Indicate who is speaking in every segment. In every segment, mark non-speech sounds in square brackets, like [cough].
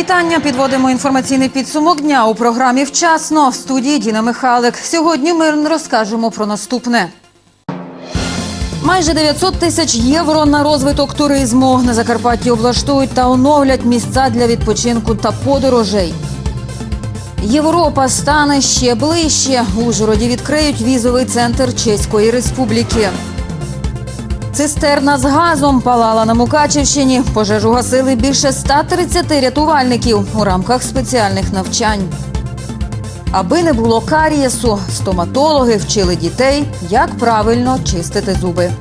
Speaker 1: Вітання. Підводимо інформаційний підсумок дня у програмі Вчасно в студії Діна Михайлик. Сьогодні ми розкажемо про наступне. Майже 900 тисяч євро на розвиток туризму. На Закарпатті облаштують та оновлять місця для відпочинку та подорожей. Європа стане ще ближче. В Ужгороді відкриють візовий центр Чеської Республіки. Цистерна з газом палала на Мукачівщині. Пожежу гасили більше 130 рятувальників у рамках спеціальних навчань. Аби не було карієсу, стоматологи вчили дітей, як правильно чистити зуби.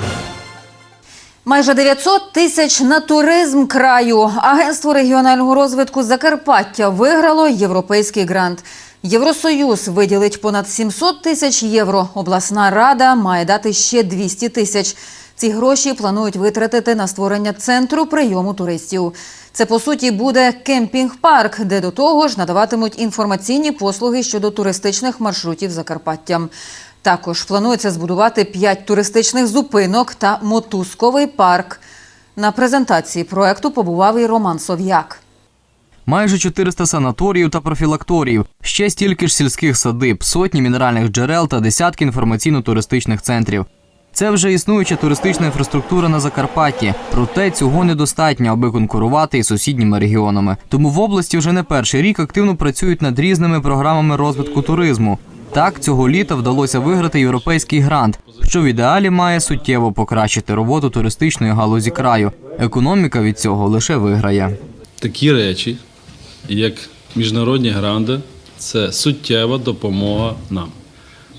Speaker 1: Майже 900 тисяч на туризм краю. Агентство регіонального розвитку Закарпаття виграло європейський грант. Євросоюз виділить понад 700 тисяч євро. Обласна рада має дати ще 200 тисяч. Ці гроші планують витратити на створення центру прийому туристів. Це по суті буде кемпінг-парк, де до того ж надаватимуть інформаційні послуги щодо туристичних маршрутів Закарпаттям. Також планується збудувати п'ять туристичних зупинок та мотузковий парк. На презентації проекту побував і Роман Сов'як.
Speaker 2: Майже 400 санаторіїв та профілакторіїв, ще стільки ж сільських садиб, сотні мінеральних джерел та десятки інформаційно-туристичних центрів. Це вже існуюча туристична інфраструктура на Закарпатті, проте цього недостатньо, аби конкурувати із сусідніми регіонами. Тому в області вже не перший рік активно працюють над різними програмами розвитку туризму. Так, цього літа вдалося виграти європейський грант, що в ідеалі має суттєво покращити роботу туристичної галузі краю. Економіка від цього лише виграє.
Speaker 3: такі речі, як міжнародні гранди, це суттєва допомога нам.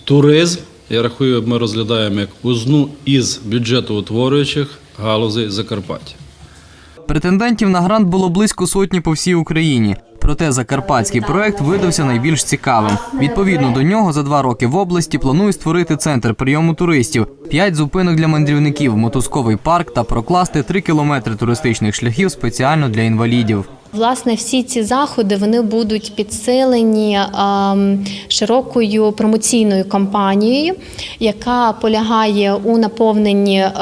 Speaker 3: Туризм, я рахую, ми розглядаємо як одну із бюджетоутворюючих галузей Закарпаття.
Speaker 2: Претендентів на грант було близько сотні по всій Україні. Проте закарпатський проект видався найбільш цікавим. Відповідно до нього, за два роки в області планують створити центр прийому туристів, п'ять зупинок для мандрівників, мотузковий парк та прокласти три кілометри туристичних шляхів спеціально для інвалідів.
Speaker 4: Власне, всі ці заходи вони будуть підсилені ем, широкою промоційною кампанією, яка полягає у наповненні е,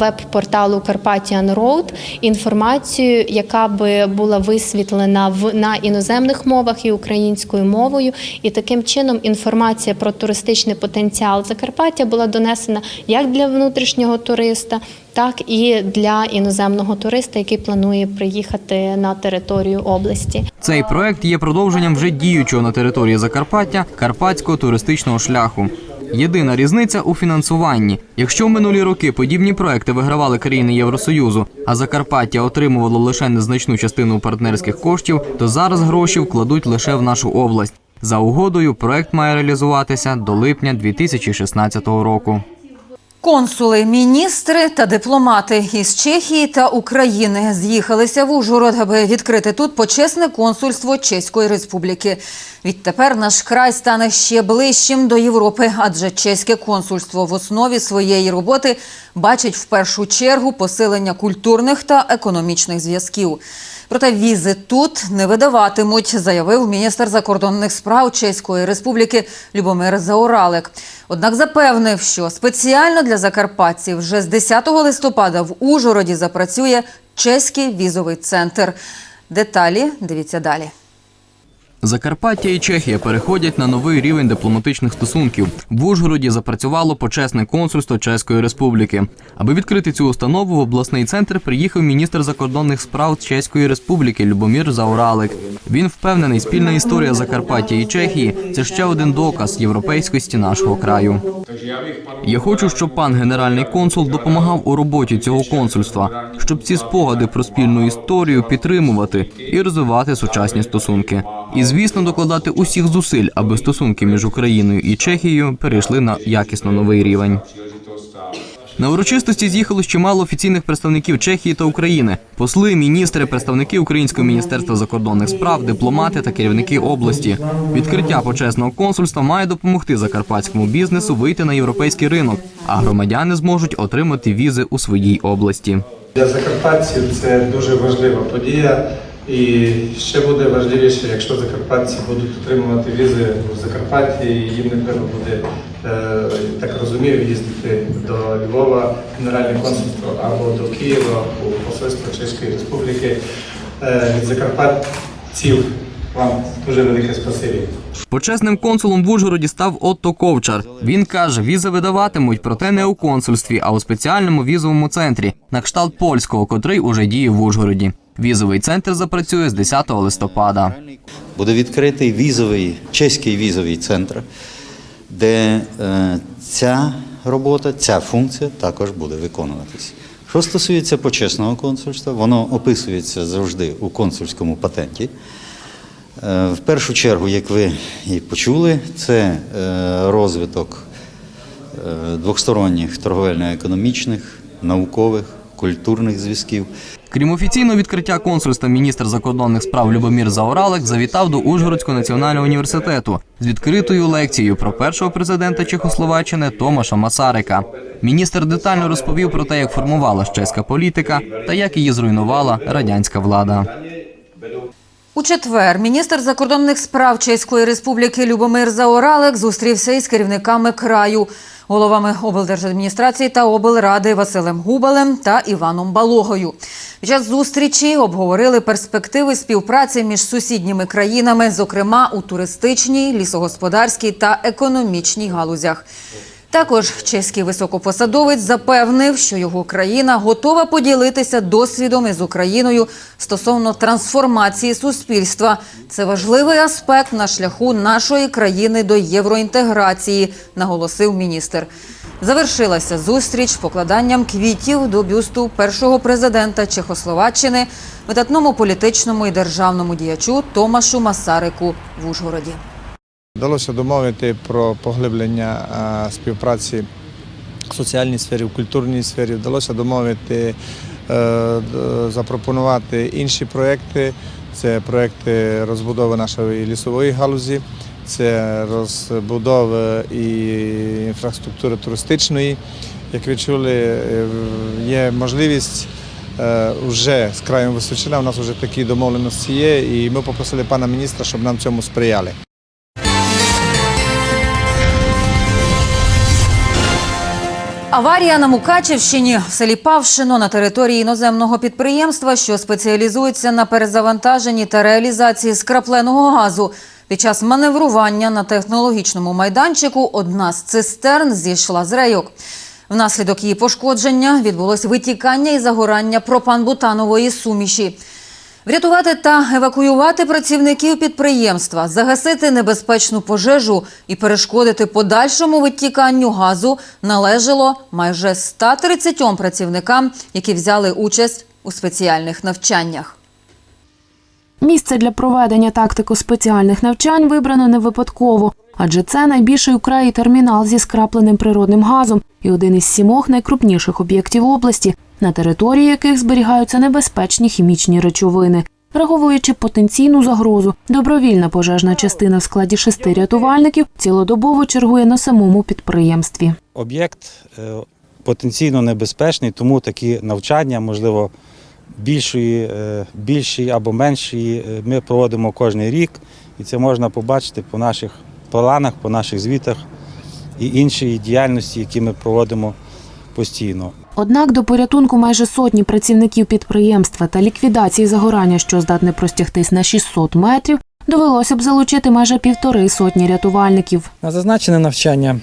Speaker 4: веб-порталу Carpathian Road інформацією, яка би була висвітлена в на іноземних мовах і українською мовою. І таким чином інформація про туристичний потенціал Закарпаття була донесена як для внутрішнього туриста, так і для іноземного туриста, який планує приїхати на територію області.
Speaker 2: Цей проект є продовженням вже діючого на території Закарпаття карпатського туристичного шляху. Єдина різниця у фінансуванні. Якщо в минулі роки подібні проекти вигравали країни Євросоюзу, а Закарпаття отримувало лише незначну частину партнерських коштів, то зараз гроші вкладуть лише в нашу область. За угодою, проект має реалізуватися до липня 2016 року.
Speaker 1: Консули, міністри та дипломати із Чехії та України з'їхалися в Ужгород, аби відкрити тут почесне консульство Чеської Республіки. Відтепер наш край стане ще ближчим до Європи, адже чеське консульство в основі своєї роботи бачить в першу чергу посилення культурних та економічних зв'язків. Проте візи тут не видаватимуть, заявив міністр закордонних справ Чеської Республіки Любомир Зауралик. Однак запевнив, що спеціально для закарпатців вже з 10 листопада в Ужгороді запрацює чеський візовий центр. Деталі дивіться далі.
Speaker 2: Закарпаття і Чехія переходять на новий рівень дипломатичних стосунків. В Ужгороді запрацювало почесне консульство Чеської Республіки. Аби відкрити цю установу, в обласний центр приїхав міністр закордонних справ Чеської Республіки Любомір Зауралик. Він впевнений, спільна історія Закарпаття і Чехії це ще один доказ європейськості нашого краю. Я хочу, щоб пан генеральний консул допомагав у роботі цього консульства, щоб ці спогади про спільну історію підтримувати і розвивати сучасні стосунки. І звісно, докладати усіх зусиль, аби стосунки між Україною і Чехією перейшли на якісно новий рівень. На урочистості з'їхалось чимало офіційних представників Чехії та України, посли, міністри, представники Українського міністерства закордонних справ, дипломати та керівники області. Відкриття почесного консульства має допомогти закарпатському бізнесу вийти на європейський ринок, а громадяни зможуть отримати візи у своїй області.
Speaker 5: Для закарпатців це дуже важлива подія. І ще буде важливіше, якщо закарпатці будуть отримувати візи в Закарпатті, їм не треба буде, е, так розумію, їздити до Львова, Генеральне консульство або до Києва у посольство Чеської Республіки. Е, Від закарпатців. Вам дуже велике спасибі.
Speaker 2: Почесним консулом в Ужгороді став Отто Ковчар. Він каже, візи видаватимуть, проте не у консульстві, а у спеціальному візовому центрі на кшталт польського, котрий уже діє в Ужгороді. Візовий центр запрацює з 10 листопада.
Speaker 6: Буде відкритий візовий, чеський візовий центр, де е, ця робота, ця функція також буде виконуватись. Що стосується почесного консульства, воно описується завжди у консульському патенті. Е, В першу чергу, як ви і почули, це е, розвиток двосторонніх торговельно-економічних, наукових, культурних зв'язків.
Speaker 2: Крім офіційного відкриття консульства, міністр закордонних справ Любомір Заоралек завітав до Ужгородського національного університету з відкритою лекцією про першого президента Чехословаччини Томаша Масарика. Міністр детально розповів про те, як формувалась чеська політика та як її зруйнувала радянська влада.
Speaker 1: У четвер міністр закордонних справ Чеської республіки Любомир Заоралек зустрівся із керівниками краю, головами облдержадміністрації та облради Василем Губалем та Іваном Балогою. Під час зустрічі обговорили перспективи співпраці між сусідніми країнами, зокрема у туристичній, лісогосподарській та економічній галузях. Також чеський високопосадовець запевнив, що його країна готова поділитися досвідом із Україною стосовно трансформації суспільства. Це важливий аспект на шляху нашої країни до євроінтеграції, наголосив міністр. Завершилася зустріч покладанням квітів до бюсту першого президента Чехословаччини, видатному політичному і державному діячу Томашу Масарику в Ужгороді.
Speaker 7: Вдалося домовити про поглиблення співпраці в соціальній сфері, в культурній сфері. Вдалося домовити, е, запропонувати інші проекти. Це проекти розбудови нашої лісової галузі, це розбудови і інфраструктури туристичної. Як ви чули, е, є можливість е, вже з краєм Височина. У нас вже такі домовленості є, і ми попросили пана міністра, щоб нам цьому сприяли.
Speaker 1: Аварія на Мукачівщині в селі Павшино на території іноземного підприємства, що спеціалізується на перезавантаженні та реалізації скрапленого газу. Під час маневрування на технологічному майданчику одна з цистерн зійшла з рейок. Внаслідок її пошкодження відбулось витікання і загорання пропанбутанової суміші. Врятувати та евакуювати працівників підприємства, загасити небезпечну пожежу і перешкодити подальшому відтіканню газу належало майже 130 працівникам, які взяли участь у спеціальних навчаннях.
Speaker 8: Місце для проведення тактико-спеціальних навчань вибрано не випадково, адже це найбільший у краї термінал зі скрапленим природним газом і один із сімох найкрупніших об'єктів області, на території яких зберігаються небезпечні хімічні речовини. Враховуючи потенційну загрозу, добровільна пожежна частина в складі шести рятувальників цілодобово чергує на самому підприємстві.
Speaker 9: Об'єкт е, потенційно небезпечний, тому такі навчання, можливо, більшої, е, більші або менші, е, ми проводимо кожен рік, і це можна побачити по наших планах, по наших звітах і іншій діяльності, які ми проводимо постійно.
Speaker 8: Однак до порятунку майже сотні працівників підприємства та ліквідації загорання, що здатне простягтись на 600 метрів, довелося б залучити майже півтори сотні рятувальників.
Speaker 10: На зазначене навчання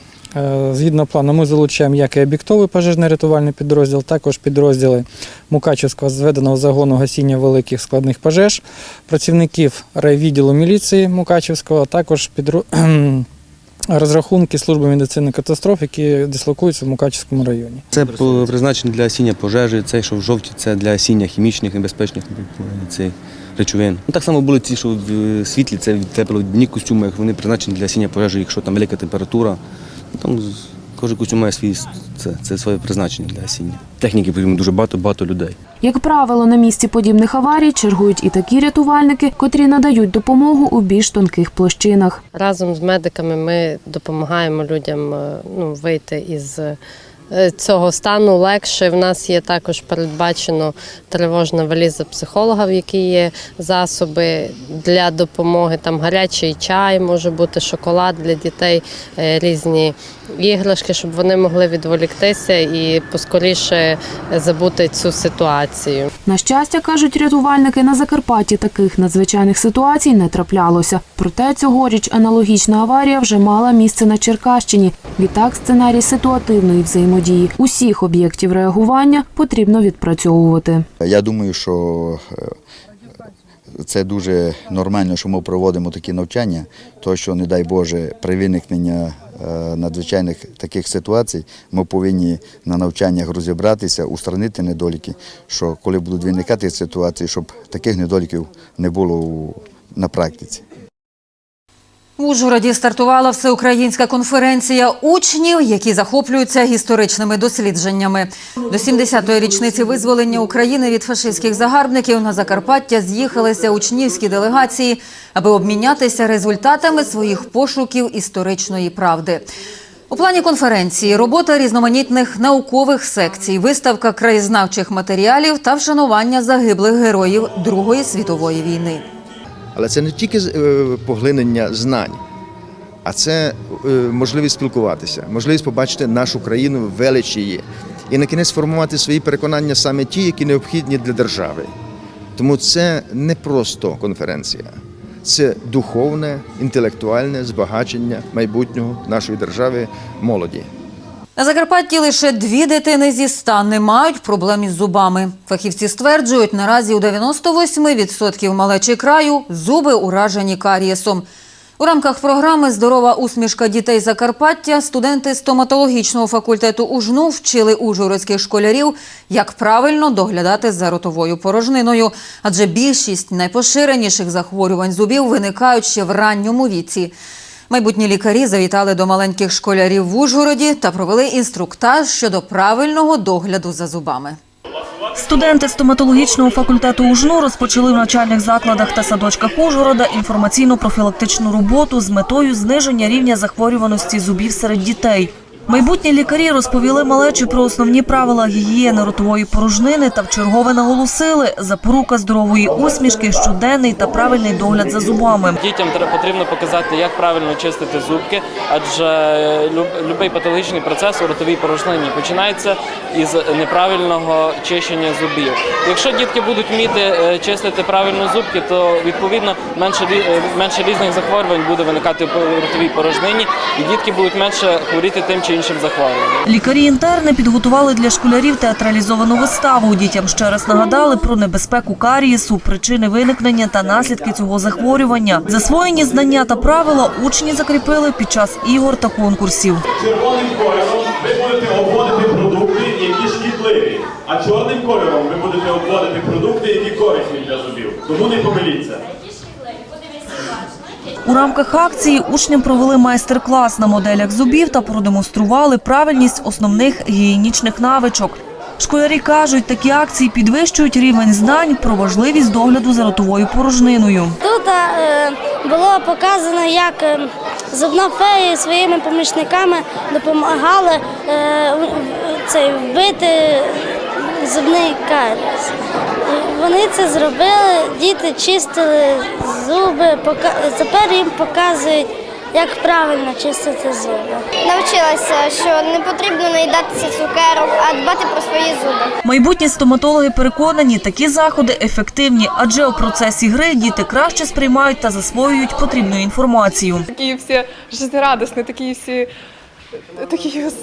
Speaker 10: згідно плану ми залучаємо як і об'єктовий пожежний рятувальний підрозділ, також підрозділи Мукачівського зведеного загону гасіння великих складних пожеж, працівників райвідділу міліції Мукачівського, а також підро... [clears throat] розрахунки служби медицини катастроф, які дислокуються в Мукачівському районі.
Speaker 11: Це призначено для осіння пожежі, цей, що в жовті, це для осіння хімічних небезпечних цей, речовин. Ну, так само були ці, що в е, світлі, це теплодні костюми, вони призначені для осіння пожежі, якщо там велика температура. Там кожен костюм має свій, це, це своє призначення для осіння. Техніки потрібно дуже багато, багато людей.
Speaker 8: Як правило, на місці подібних аварій чергують і такі рятувальники, котрі надають допомогу у більш тонких площинах.
Speaker 12: Разом з медиками ми допомагаємо людям е, ну, вийти із цього стану легше. В нас є також передбачено тривожна валіза психолога, в якій є засоби для допомоги. Там гарячий чай, може бути шоколад для дітей, е, різні іграшки, щоб вони могли відволіктися і поскоріше забути цю ситуацію.
Speaker 8: На щастя, кажуть рятувальники, на Закарпатті таких надзвичайних ситуацій не траплялося. Проте цьогоріч аналогічна аварія вже мала місце на Черкащині. Відтак, сценарій ситуативної взаємодії усіх об'єктів реагування потрібно відпрацьовувати.
Speaker 13: Я думаю, що е, це дуже нормально, що ми проводимо такі навчання, то що, не дай Боже, при виникненні е, надзвичайних таких ситуацій ми повинні на навчаннях розібратися, устранити недоліки, що коли будуть виникати ситуації, щоб таких недоліків не було на практиці.
Speaker 1: В Ужгороді стартувала всеукраїнська конференція учнів, які захоплюються історичними дослідженнями. До 70-ї річниці визволення України від фашистських загарбників на Закарпаття з'їхалися учнівські делегації, аби обмінятися результатами своїх пошуків історичної правди. У плані конференції робота різноманітних наукових секцій, виставка краєзнавчих матеріалів та вшанування загиблих героїв Другої світової війни.
Speaker 14: Але це не тільки е, поглинення знань, а це е, можливість спілкуватися, можливість побачити нашу країну, велич її. І на кінець формувати свої переконання саме ті, які необхідні для держави. Тому це не просто конференція, це духовне, інтелектуальне збагачення майбутнього нашої держави молоді.
Speaker 1: На Закарпатті лише дві дитини зі ста не мають проблем із зубами. Фахівці стверджують, наразі у 98% малечі краю зуби уражені карієсом. У рамках програми Здорова усмішка дітей Закарпаття студенти стоматологічного факультету УЖНУ вчили ужгородських школярів, як правильно доглядати за ротовою порожниною. Адже більшість найпоширеніших захворювань зубів виникають ще в ранньому віці. Майбутні лікарі завітали до маленьких школярів в Ужгороді та провели інструктаж щодо правильного догляду за зубами.
Speaker 15: Студенти стоматологічного факультету УЖНУ розпочали в навчальних закладах та садочках Ужгорода інформаційно-профілактичну роботу з метою зниження рівня захворюваності зубів серед дітей. Майбутні лікарі розповіли малечі про основні правила гігієни ротової порожнини та вчергове наголосили запорука здорової усмішки, щоденний та правильний догляд за зубами.
Speaker 16: Дітям потрібно показати, як правильно чистити зубки, адже будь-який патологічний процес у ротовій порожнині починається із неправильного чищення зубів. Якщо дітки будуть вміти е, чистити правильно зубки, то відповідно менше е, менше різних захворювань буде виникати у ротовій порожнині, і дітки будуть менше хворіти тим чи іншим захворюванням.
Speaker 15: Лікарі-інтерни підготували для школярів театралізовану виставу. Дітям ще раз нагадали про небезпеку карієсу, причини виникнення та наслідки цього захворювання. Засвоєні знання та правила учні закріпили під час ігор та конкурсів.
Speaker 17: Червоним кольором ви будете обводити продукти, які шкідливі, а чорним кольором ви будете обводити продукти, які корисні для зубів. Тому не помиліться.
Speaker 15: У рамках акції учням провели майстер-клас на моделях зубів та продемонстрували правильність основних гігієнічних навичок. Школярі кажуть, такі акції підвищують рівень знань про важливість догляду за ротовою порожниною.
Speaker 18: Тут е, було показано, як е, зубна фея своїми помічниками допомагали е, вбити зубний каріс. Вони це зробили, діти чистили зуби, тепер їм показують, як правильно чистити зуби.
Speaker 19: Навчилася, що не потрібно наїдатися цукерок, а дбати про свої зуби.
Speaker 15: Майбутні стоматологи переконані, такі заходи ефективні, адже у процесі гри діти краще сприймають та засвоюють потрібну інформацію.
Speaker 20: Такие все жизнерадостные, такие все такие с-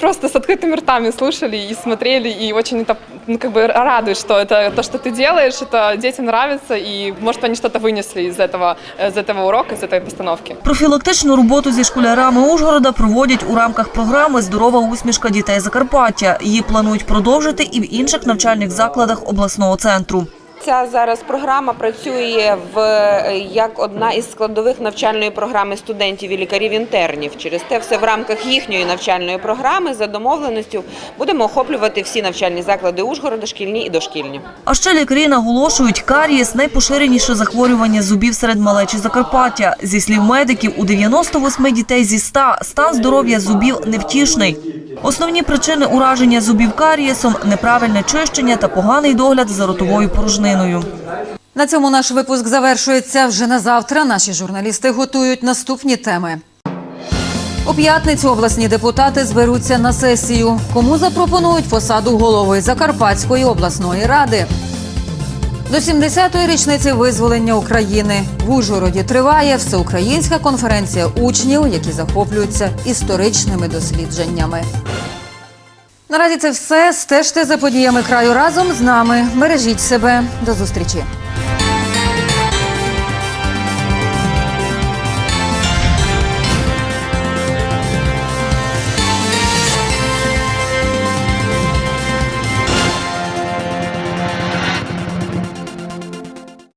Speaker 20: просто с открытыми ртами слушали и смотрели, и очень это ну, как бы радует, что это то, что ты делаешь, это детям нравится, и может они что-то вынесли из этого, из этого урока, из этой постановки.
Speaker 15: Профілактичну роботу зі школярами Ужгорода проводять у рамках програми Здорова усмішка дітей Закарпаття. Її планують продовжити і в інших навчальних закладах обласного центру.
Speaker 21: Ця зараз програма працює в як одна із складових навчальної програми студентів і лікарів-інтернів. Через те, все в рамках їхньої навчальної програми за домовленістю будемо охоплювати всі навчальні заклади Ужгорода, шкільні і дошкільні.
Speaker 15: А ще лікарі наголошують, карієс – найпоширеніше захворювання зубів серед малечі Закарпаття. Зі слів медиків, у 98 дітей зі 100 стан здоров'я зубів невтішний. Основні причини ураження зубів карієсом – неправильне чищення та поганий догляд за ротовою порожниною.
Speaker 1: На цьому наш випуск завершується. Вже на завтра наші журналісти готують наступні теми. У п'ятницю обласні депутати зберуться на сесію. Кому запропонують посаду голови Закарпатської обласної ради? До 70-ї річниці визволення України в Ужгороді триває всеукраїнська конференція учнів, які захоплюються історичними дослідженнями. Наразі це все. Стежте за подіями краю разом з нами. Бережіть себе. До зустрічі.